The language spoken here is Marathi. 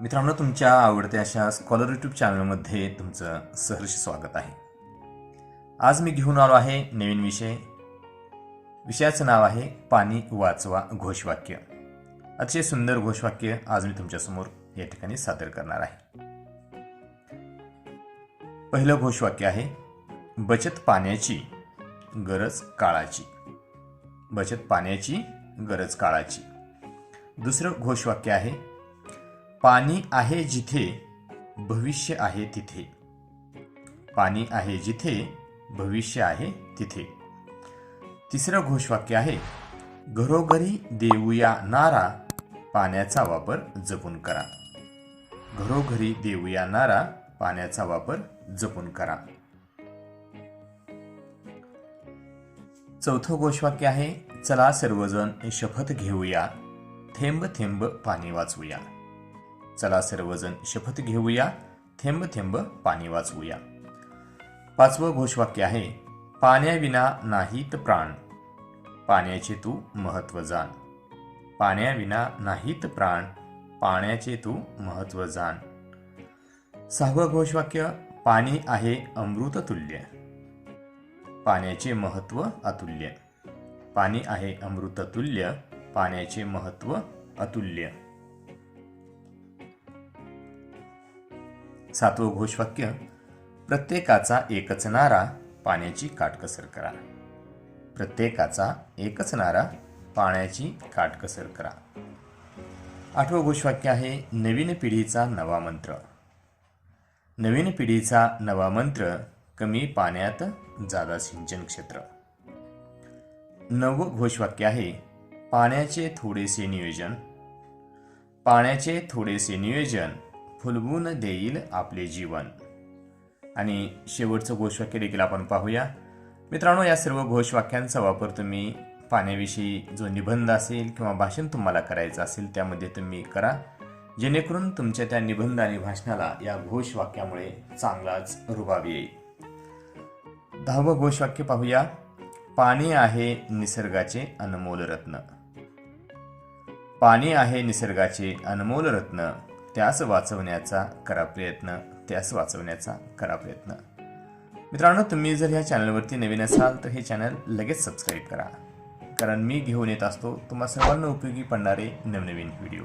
मित्रांनो तुमच्या आवडत्या अशा स्कॉलर यूट्यूब चॅनलमध्ये तुमचं सहर्ष स्वागत आहे. आज मी घेऊन आलो आहे नवीन विषय. विषयाचं नाव आहे पाणी वाचवा घोषवाक्य. अतिशय सुंदर घोषवाक्य आज मी तुमच्यासमोर या ठिकाणी सादर करणार आहे. पहिलं घोषवाक्य आहे बचत पाण्याची गरज काळाची. बचत पाण्याची गरज काळाची. दुसरं घोषवाक्य आहे पाणी आहे जिथे भविष्य आहे तिथे. पाणी आहे जिथे भविष्य आहे तिथे. तिसरं घोषवाक्य आहे घरोघरी देऊया नारा पाण्याचा वापर जपून करा. घरोघरी देऊया नारा पाण्याचा वापर जपून करा. चौथं घोषवाक्य आहे चला सर्वजण शपथ घेऊया थेंब थेंब पाणी वाचवूया. चला सर्वजण शपथ घेऊया. थेंब थेंब पाणी वाचवूया. पाचवं घोषवाक्य आहे पाण्याविना नाहीत प्राण. पाण्याचे तू महत्त्व जाण. पाण्याविना नाहीत प्राण पाण्याचे तू महत्त्व जाण. सहावं घोषवाक्य पाणी आहे अमृततुल्य पाण्याचे महत्त्व अतुल्य. पाणी आहे अमृततुल्य पाण्याचे महत्त्व अतुल्य. सातवं घोषवाक्य प्रत्येकाचा एकच नारा पाण्याची काटकसर करा. प्रत्येकाचा एकच नारा पाण्याची काटकसर करा. आठवं घोषवाक्य आहे नवीन पिढीचा नवा मंत्र. नवीन पिढीचा नवा मंत्र कमी पाण्यात जादा सिंचन क्षेत्र. नवं घोषवाक्य आहे पाण्याचे थोडेसे नियोजन. पाण्याचे थोडेसे नियोजन फुलवून देईल आपले जीवन. आणि शेवटचं घोषवाक्य देखील आपण पाहूया. मित्रांनो या सर्व घोषवाक्यांचा वापर तुम्ही पाण्याविषयी जो निबंध असेल किंवा भाषण तुम्हाला करायचं असेल त्यामध्ये तुम्ही करा. जेणेकरून तुमच्या त्या निबंध आणि भाषणाला या घोषवाक्यामुळे चांगलाच रुबाब येईल. दहावं घोषवाक्य पाहूया. पाणी आहे निसर्गाचे अनमोल रत्न. पाणी आहे निसर्गाचे अनमोल रत्न. त्यास वाचवण्याचा करा प्रयत्न त्यास वाचवण्याचा करा प्रयत्न. मित्रांनो तुम्ही जर ह्या चॅनलवरती नवीन असाल तर हे चॅनल लगेच सबस्क्राईब करा. कारण मी घेऊन येत असतो तुम्हा सर्वांना उपयोगी पडणारे नवनवीन व्हिडिओ.